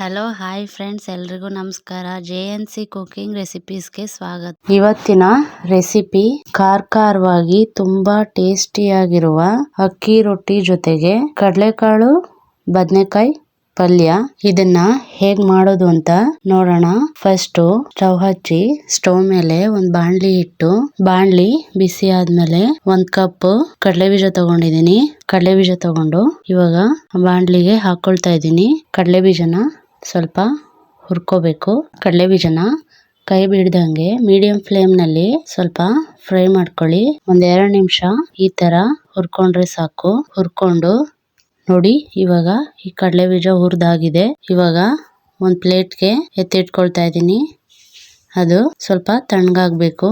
Hello, hi friends, ಎಲ್ರಿಗೂ ನಮಸ್ಕಾರ. J N C cooking ರೆಸಿಪೀಸ್ಗೆ ಸ್ವಾಗತ. ಇವತ್ತಿನ ರೆಸಿಪಿ ಕಾರ್ಕಾರವಾಗಿ ತುಂಬಾ ಟೇಸ್ಟಿಯಾಗಿರುವ ಅಕ್ಕಿ ರೊಟ್ಟಿ ಜೊತೆಗೆ ಕಡಲೆಕಾಳು, ಬದನೆಕಾಯಿ, ಪಲ್ಯ. ಇದನ್ನ ಹೇಗ್ ಮಾಡೋದು ಅಂತ ನೋಡೋಣ. ಫಸ್ಟ್ ಸ್ಟವ್ ಹಚ್ಚಿ, ಸ್ಟವ್ ಮೇಲೆ ಒಂದ್ ಬಾಣ್ಲಿ ಇಟ್ಟು, ಬಾಣ್ಲಿ ಬಿಸಿ ಆದ್ಮೇಲೆ ಒಂದ್ ಕಪ್ ಕಡಲೆ ಬೀಜ ತಗೊಂಡಿದೀನಿ ಕಡಲೆ ಬೀಜ ತಗೊಂಡು ಇವಾಗ ಬಾಣ್ಲಿಗೆ ಹಾಕೊಳ್ತಾ ಇದ್ದೀನಿ. ಕಡಲೆ ಬೀಜನ ಸ್ವಲ್ಪ ಹುರ್ಕೋಬೇಕು. ಕಡಲೆ ಬೀಜನ ಕೈ ಬಿಡ್ದಂಗೆ ಮೀಡಿಯಂ ಫ್ಲೇಮ್ನಲ್ಲಿ ಸ್ವಲ್ಪ ಫ್ರೈ ಮಾಡ್ಕೊಳ್ಳಿ. ಒಂದ್ ಎರಡು ನಿಮಿಷ ಈ ತರ ಹುರ್ಕೊಂಡ್ರೆ ಸಾಕು. ಹುರ್ಕೊಂಡು ನೋಡಿ, ಇವಾಗ ಈ ಕಡಲೆ ಬೀಜ ಹುರಿದಾಗಿದೆ. ಇವಾಗ ಒಂದು ಪ್ಲೇಟ್ಗೆ ಎತ್ತಿಟ್ಕೊಳ್ತಾ ಇದ್ದೀನಿ. ಅದು ಸ್ವಲ್ಪ ತಣ್ಣಗಾಗ್ಬೇಕು.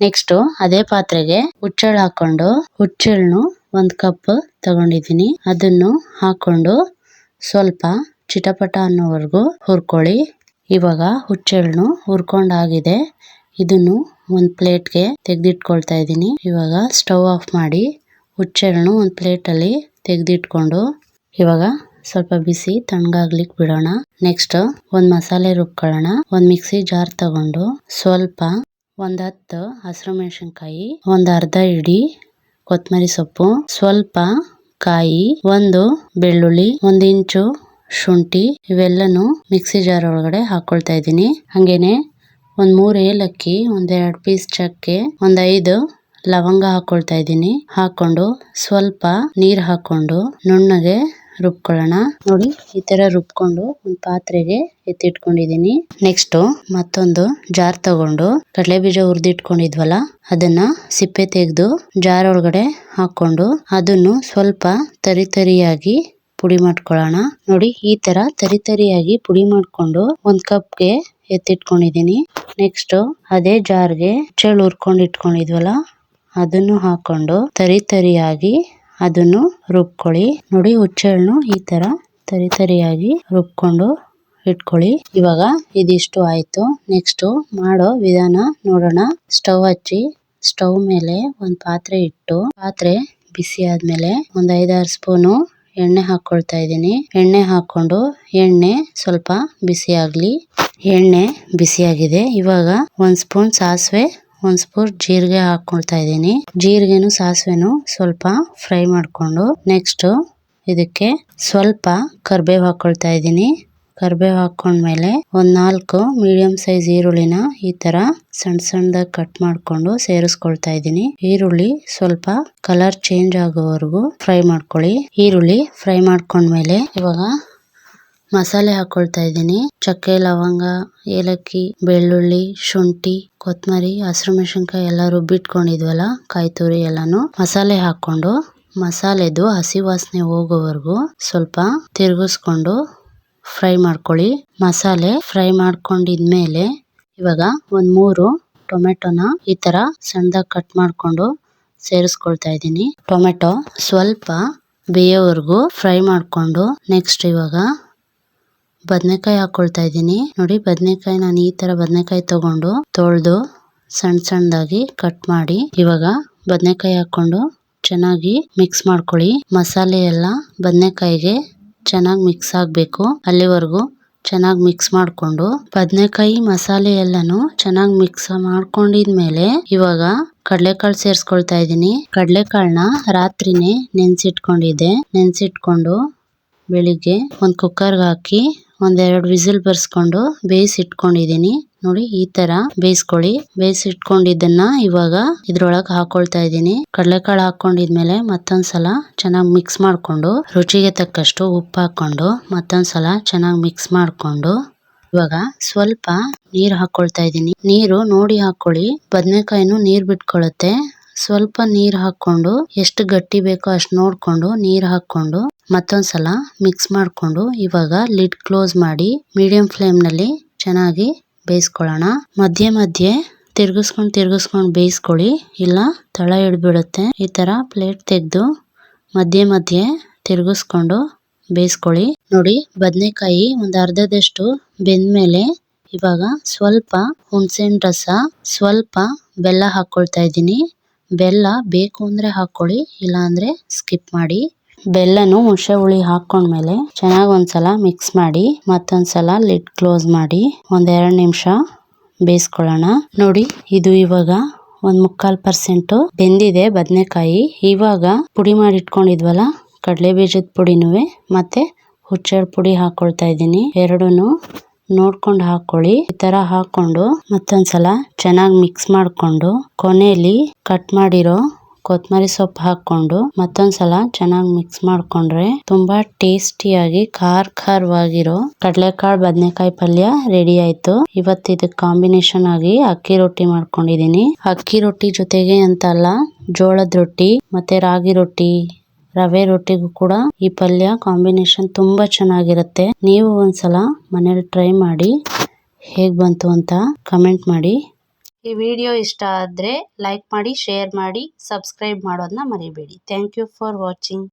ನೆಕ್ಸ್ಟ್ ಅದೇ ಪಾತ್ರೆಗೆ ಹುಚ್ಚಳ್ ಹಾಕೊಂಡು ಹುಚ್ಚಳ್ನು ಒಂದು ಕಪ್ ತಗೊಂಡಿದ್ದೀನಿ. ಅದನ್ನು ಹಾಕೊಂಡು ಸ್ವಲ್ಪ ಚಿಟಪಟ ಅನ್ನೋವರೆಗೂ ಹುರ್ಕೊಳ್ಳಿ. ಇವಾಗ ಹುಚ್ಚೆಳ್ಳು ಹುರ್ಕೊಂಡಾಗಿದೆ. ಇದನ್ನು ಒಂದು ಪ್ಲೇಟ್ಗೆ ತೆಗೆದಿಟ್ಕೊಳ್ತಾ ಇದ್ದೀನಿ. ಇವಾಗ ಸ್ಟವ್ ಆಫ್ ಮಾಡಿ ಹುಚ್ಚೆಳ್ಳು ಒಂದು ಪ್ಲೇಟಲ್ಲಿ ತೆಗೆದಿಟ್ಕೊಂಡು ಇವಾಗ ಸ್ವಲ್ಪ ಬಿಸಿ ತಣ್ಣಗಾಗ್ಲಿಕ್ಕೆ ಬಿಡೋಣ. ನೆಕ್ಸ್ಟ್ ಒಂದು ಮಸಾಲೆ ರುಬ್ಕೊಳ್ಳೋಣ. ಒಂದು ಮಿಕ್ಸಿ ಜಾರ್ ತಗೊಂಡು ಸ್ವಲ್ಪ ಒಂದು ಹತ್ತು ಹಸಿರು ಮೆಣಸಿನ್ಕಾಯಿ, ಒಂದು ಅರ್ಧ ಇಡಿ ಕೊತ್ತಂಬರಿ ಸೊಪ್ಪು, ಸ್ವಲ್ಪ ಕಾಯಿ, ಒಂದು ಬೆಳ್ಳುಳ್ಳಿ, ಒಂದು ಇಂಚು ಶುಂಠಿ ಇವೆಲ್ಲನು ಮಿಕ್ಸಿ ಜಾರ್ ಒಳಗಡೆ ಹಾಕೊಳ್ತಾ ಇದ್ದೀನಿ. ಹಂಗೇನೆ ಒಂದ್ ಮೂರ್ ಏಲಕ್ಕಿ, ಒಂದ್ ಎರಡ್ ಪೀಸ್ ಚಕ್ಕೆ, ಒಂದ್ ಐದು ಲವಂಗ ಹಾಕೊಳ್ತಾ ಇದ್ದೀನಿ. ಹಾಕೊಂಡು ಸ್ವಲ್ಪ ನೀರ್ ಹಾಕೊಂಡು ನುಣ್ಣಗೆ ರುಬ್ಕೊಳ್ಳೋಣ. ನೋಡಿ, ಈ ತರ ರುಬ್ಕೊಂಡು ಒಂದ್ ಪಾತ್ರೆಗೆ ಎತ್ತಿಟ್ಕೊಂಡಿದೀನಿ ನೆಕ್ಸ್ಟ್ ಮತ್ತೊಂದು ಜಾರ್ ತಗೊಂಡು ಕಡಲೆ ಬೀಜ ಹುರಿದಿಟ್ಕೊಂಡಿದ್ವಲ್ಲ, ಅದನ್ನ ಸಿಪ್ಪೆ ತೆಗೆದು ಜಾರ್ ಒಳಗಡೆ ಹಾಕೊಂಡು ಅದನ್ನು ಸ್ವಲ್ಪ ತರಿ ತರಿಯಾಗಿ ಪುಡಿ ಮಾಡ್ಕೊಳ್ಳೋಣ ನೋಡಿ, ಈ ತರ ತರಿ ತರಿಯಾಗಿ ಪುಡಿ ಮಾಡ್ಕೊಂಡು ಒಂದ್ ಕಪ್ಗೆ ಎತ್ತಿಟ್ಕೊಂಡಿದೀನಿ. ನೆಕ್ಸ್ಟ್ ಅದೇ ಜಾರ್ಗೆ ಚೇಳು ಹುರ್ಕೊಂಡು ಇಟ್ಕೊಂಡಿದ್ವಲ್ಲ, ಅದನ್ನು ಹಾಕೊಂಡು ತರಿ ತರಿಯಾಗಿ ಅದನ್ನು ರುಬ್ಕೊಳ್ಳಿ. ನೋಡಿ ಹುಚ್ಚೆಳ್ನು ಈ ತರ ತರಿ ತರಿಯಾಗಿ ರುಬ್ಕೊಂಡು ಇಟ್ಕೊಳ್ಳಿ. ಇವಾಗ ಇದಿಷ್ಟು ಆಯ್ತು. ನೆಕ್ಸ್ಟ್ ಮಾಡೋ ವಿಧಾನ ನೋಡೋಣ. ಸ್ಟವ್ ಹಚ್ಚಿ ಸ್ಟವ್ ಮೇಲೆ ಒಂದ್ ಪಾತ್ರೆ ಇಟ್ಟು, ಪಾತ್ರೆ ಬಿಸಿ ಆದ್ಮೇಲೆ ಒಂದ್ ಐದಾರು ಸ್ಪೂನು ಎಣ್ಣೆ ಹಾಕೊಳ್ತಾ ಇದ್ದೀನಿ. ಎಣ್ಣೆ ಹಾಕೊಂಡು ಎಣ್ಣೆ ಸ್ವಲ್ಪ ಬಿಸಿ ಆಗ್ಲಿ. ಎಣ್ಣೆ ಬಿಸಿಯಾಗಿದೆ ಇವಾಗ ಒಂದ್ ಸ್ಪೂನ್ ಸಾಸಿವೆ, ಒಂದ್ ಸ್ಪೂನ್ ಜೀರಿಗೆ ಹಾಕೊಳ್ತಾ ಇದ್ದೀನಿ. ಜೀರಿಗೆನು ಸಾಸಿವೆನು ಸ್ವಲ್ಪ ಫ್ರೈ ಮಾಡ್ಕೊಂಡು ನೆಕ್ಸ್ಟ್ ಇದಕ್ಕೆ ಸ್ವಲ್ಪ ಕರ್ಬೇವು ಹಾಕೊಳ್ತಾ ಇದ್ದೀನಿ. ಕರ್ಬೇವು ಹಾಕೊಂಡ್ಮೇಲೆ ಒಂದ್ ನಾಲ್ಕು ಮೀಡಿಯಂ ಸೈಜ್ ಈರುಳ್ಳಿನ ಈ ತರ ಸಣ್ಣ ಸಣ್ಣದಾಗಿ ಕಟ್ ಮಾಡ್ಕೊಂಡು ಸೇರಿಸ್ಕೊಳ್ತಾ ಇದ್ದೀನಿ. ಈರುಳ್ಳಿ ಸ್ವಲ್ಪ ಕಲರ್ ಚೇಂಜ್ ಆಗೋವರೆಗೂ ಫ್ರೈ ಮಾಡ್ಕೊಳ್ಳಿ. ಈರುಳ್ಳಿ ಫ್ರೈ ಮಾಡ್ಕೊಂಡ್ಮೇಲೆ ಇವಾಗ ಮಸಾಲೆ ಹಾಕೊಳ್ತಾ ಇದ್ದೀನಿ. ಚಕ್ಕೆ, ಲವಂಗ, ಏಲಕ್ಕಿ, ಬೆಳ್ಳುಳ್ಳಿ, ಶುಂಠಿ ಕೊತ್ತಂಬರಿ ಹಸಿರು ಮೆಣಸಿನ್ಕಾಯಿ ಎಲ್ಲ ರುಬ್ಬಿಟ್ಕೊಂಡಿದ್ವಲ್ಲ ಕಾಯಿ ತುರಿ ಎಲ್ಲಾನು ಮಸಾಲೆ ಹಾಕೊಂಡು ಮಸಾಲೆದು ಹಸಿ ವಾಸನೆ ಹೋಗೋವರೆಗೂ ಸ್ವಲ್ಪ ತಿರುಗಿಸ್ಕೊಂಡು ಫ್ರೈ ಮಾಡ್ಕೊಳ್ಳಿ. ಮಸಾಲೆ ಫ್ರೈ ಮಾಡ್ಕೊಂಡಿದ್ಮೇಲೆ ಇವಾಗ ಒಂದು ಮೂರು ಟೊಮೆಟೊನ ಈ ಥರ ಸಣ್ಣದಾಗಿ ಕಟ್ ಮಾಡಿಕೊಂಡು ಸೇರಿಸ್ಕೊಳ್ತಾ ಇದ್ದೀನಿ. ಟೊಮೆಟೊ ಸ್ವಲ್ಪ ಬೇಯೋವರೆಗೂ ಫ್ರೈ ಮಾಡಿಕೊಂಡು ನೆಕ್ಸ್ಟ್ ಇವಾಗ ಬದನೆಕಾಯಿ ಹಾಕ್ಕೊಳ್ತಾ ಇದ್ದೀನಿ. ನೋಡಿ ಬದನೆಕಾಯಿ ನಾನು ಈ ಥರ ಬದನೆಕಾಯಿ ತೊಗೊಂಡು ತೊಳೆದು ಸಣ್ಣ ಸಣ್ಣದಾಗಿ ಕಟ್ ಮಾಡಿ ಇವಾಗ ಬದನೆಕಾಯಿ ಹಾಕ್ಕೊಂಡು ಚೆನ್ನಾಗಿ ಮಿಕ್ಸ್ ಮಾಡ್ಕೊಳ್ಳಿ. ಮಸಾಲೆ ಎಲ್ಲ ಬದನೆಕಾಯಿಗೆ ಚೆನ್ನಾಗಿ ಮಿಕ್ಸ್ ಆಗಬೇಕು ಅಲ್ಲಿವರೆಗೂ. ಚೆನ್ನಾಗಿ ಮಿಕ್ಸ್ ಮಾಡಿಕೊಂಡು ಬದನೆಕಾಯಿ ಮಸಾಲೆ ಎಲ್ಲಾನು ಚೆನ್ನಾಗಿ ಮಿಕ್ಸ್ ಮಾಡ್ಕೊಂಡಿದ್ಮೇಲೆ ಇವಾಗ ಕಡಲೆಕಾಳು ಸೇರಿಸ್ಕೊಳ್ತಾ ಇದ್ದೀನಿ. ಕಡಲೆಕಾಳನ್ನ ರಾತ್ರಿನೇ ನೆನೆಸಿಟ್ಕೊಂಡಿದ್ದೆ. ನೆನೆಸಿಟ್ಕೊಂಡು ಬೆಳಿಗ್ಗೆ ಒಂದು ಕುಕ್ಕರ್ಗೆ ಹಾಕಿ ಒಂದೆರಡು ವಿಸಿಲ್ ಬರ್ಸ್ಕೊಂಡು ಬೇಯಿಸಿಟ್ಕೊಂಡಿದ್ದೀನಿ. ನೋಡಿ, ಈ ತರ ಬೇಯಿಸ್ಕೊಳ್ಳಿ. ಬೇಯಿಸಿಟ್ಕೊಂಡಿದ್ದನ್ನ ಇವಾಗ ಇದ್ರೊಳಗೆ ಹಾಕೊಳ್ತಾ ಇದ್ದೀನಿ. ಕಡಲೆಕಾಳು ಹಾಕೊಂಡಿದ್ಮೇಲೆ ಮತ್ತೊಂದ್ಸಲ ಚೆನ್ನಾಗಿ ಮಿಕ್ಸ್ ಮಾಡ್ಕೊಂಡು, ರುಚಿಗೆ ತಕ್ಕಷ್ಟು ಉಪ್ಪು ಹಾಕೊಂಡು ಮತ್ತೊಂದ್ಸಲ ಚೆನ್ನಾಗಿ ಮಿಕ್ಸ್ ಮಾಡ್ಕೊಂಡು, ಇವಾಗ ಸ್ವಲ್ಪ ನೀರು ಹಾಕೊಳ್ತಾ ಇದ್ದೀನಿ. ನೀರು ನೋಡಿ ಹಾಕೊಳ್ಳಿ. ಬದನೆಕಾಯಿನೂ ನೀರು ಬಿಟ್ಕೊಳ್ಳುತ್ತೆ ಸ್ವಲ್ಪ ನೀರ್ ಹಾಕೊಂಡು ಎಷ್ಟು ಗಟ್ಟಿ ಬೇಕೋ ಅಷ್ಟು ನೋಡ್ಕೊಂಡು ನೀರ್ ಹಾಕೊಂಡು ಮತ್ತೊಂದ್ಸಲ ಮಿಕ್ಸ್ ಮಾಡ್ಕೊಂಡು, ಇವಾಗ ಲಿಡ್ ಕ್ಲೋಸ್ ಮಾಡಿ ಮೀಡಿಯಂ ಫ್ಲೇಮ್ನಲ್ಲಿ ಚೆನ್ನಾಗಿ ಬೇಯಿಸ್ಕೊಳ್ಳೋಣ. ಮಧ್ಯೆ ಮಧ್ಯೆ ತಿರ್ಗಿಸ್ಕೊಂಡು ತಿರ್ಗಿಸ್ಕೊಂಡು ಬೇಯಿಸ್ಕೊಳ್ಳಿ. ಇಲ್ಲ, ತಳ ಹಿಡ್ಬಿಡುತ್ತೆ ಈ ಥರ ಪ್ಲೇಟ್ ತೆಗೆದು ಮಧ್ಯೆ ಮಧ್ಯೆ ತಿರ್ಗಿಸ್ಕೊಂಡು ಬೇಯಿಸ್ಕೊಳ್ಳಿ. ನೋಡಿ, ಬದನೆಕಾಯಿ ಒಂದು ಅರ್ಧದಷ್ಟು ಬೆಂದಮೇಲೆ ಇವಾಗ ಸ್ವಲ್ಪ ಹುಣಸೆಹಣ್ಣು ರಸ, ಸ್ವಲ್ಪ ಬೆಲ್ಲ ಹಾಕ್ಕೊಳ್ತಾ ಇದ್ದೀನಿ. ಬೆಲ್ಲ ಬೇಕು ಅಂದರೆ ಹಾಕ್ಕೊಳ್ಳಿ, ಇಲ್ಲಾಂದರೆ ಸ್ಕಿಪ್ ಮಾಡಿ. ಬೆಲ್ಲನು ಹುಣಸೆ ಹುಳಿ ಹಾಕೊಂಡ್ಮೇಲೆ ಚೆನ್ನಾಗಿ ಒಂದ್ಸಲ ಮಿಕ್ಸ್ ಮಾಡಿ, ಮತ್ತೊಂದ್ಸಲ ಲಿಡ್ ಕ್ಲೋಸ್ ಮಾಡಿ, ಒಂದೆರಡು ನಿಮಿಷ ಬೇಯಿಸ್ಕೊಳ್ಳೋಣ. ನೋಡಿ, ಇದು ಇವಾಗ ಒಂದ್ ಮುಕ್ಕಾಲ್ ಪರ್ಸೆಂಟ್ ಬೆಂದಿದೆ ಬದನೆಕಾಯಿ. ಇವಾಗ ಪುಡಿ ಮಾಡಿ ಇಟ್ಕೊಂಡಿದ್ವಲ್ಲ ಕಡಲೆ ಬೀಜದ ಪುಡಿನುವೆ, ಮತ್ತೆ ಹುಚ್ಚೆಳ್ ಪುಡಿ ಹಾಕೊಳ್ತಾ ಇದ್ದೀನಿ. ಎರಡೂ ನೋಡ್ಕೊಂಡು ಹಾಕೊಳ್ಳಿ. ಈ ತರ ಹಾಕೊಂಡು ಮತ್ತೊಂದ್ಸಲ ಚೆನ್ನಾಗಿ ಮಿಕ್ಸ್ ಮಾಡ್ಕೊಂಡು ಕೊನೆಯಲ್ಲಿ ಕಟ್ ಮಾಡಿರೋ ಕೊತ್ತಂಬರಿ ಸೊಪ್ಪು ಹಾಕೊಂಡು ಮತ್ತೊಂದ್ಸಲ ಚೆನ್ನಾಗಿ ಮಿಕ್ಸ್ ಮಾಡ್ಕೊಂಡ್ರೆ ತುಂಬಾ ಟೇಸ್ಟಿಯಾಗಿ ಖಾರ ಖಾರವಾಗಿರೋ ಕಡಲೆಕಾಳು ಬದನೆಕಾಯಿ ಪಲ್ಯ ರೆಡಿ ಆಯ್ತು. ಇವತ್ತು ಇದಕ್ಕೆ ಕಾಂಬಿನೇಷನ್ ಆಗಿ ಅಕ್ಕಿ ರೊಟ್ಟಿ ಮಾಡ್ಕೊಂಡಿದೀನಿ. ಅಕ್ಕಿ ರೊಟ್ಟಿ ಜೊತೆಗೆ ಅಂತ ಅಲ್ಲ, ಜೋಳದ ರೊಟ್ಟಿ ಮತ್ತೆ ರಾಗಿ ರೊಟ್ಟಿ, ರವೆ ರೊಟ್ಟಿಗೂ ಕೂಡ ಈ ಪಲ್ಯ ಕಾಂಬಿನೇಷನ್ ತುಂಬಾ ಚೆನ್ನಾಗಿರುತ್ತೆ. ನೀವು ಒಂದ್ಸಲ ಮನೇಲಿ ಟ್ರೈ ಮಾಡಿ ಹೇಗ್ ಬಂತು ಅಂತ ಕಮೆಂಟ್ ಮಾಡಿ. ಈ ವಿಡಿಯೋ ಇಷ್ಟ ಆದ್ರೆ ಲೈಕ್ ಮಾಡಿ, ಶೇರ್ ಮಾಡಿ, ಸಬ್ಸ್ಕ್ರೈಬ್ ಮಾಡೋದನ್ನ ಮರಿಬೇಡಿ. Thank you for watching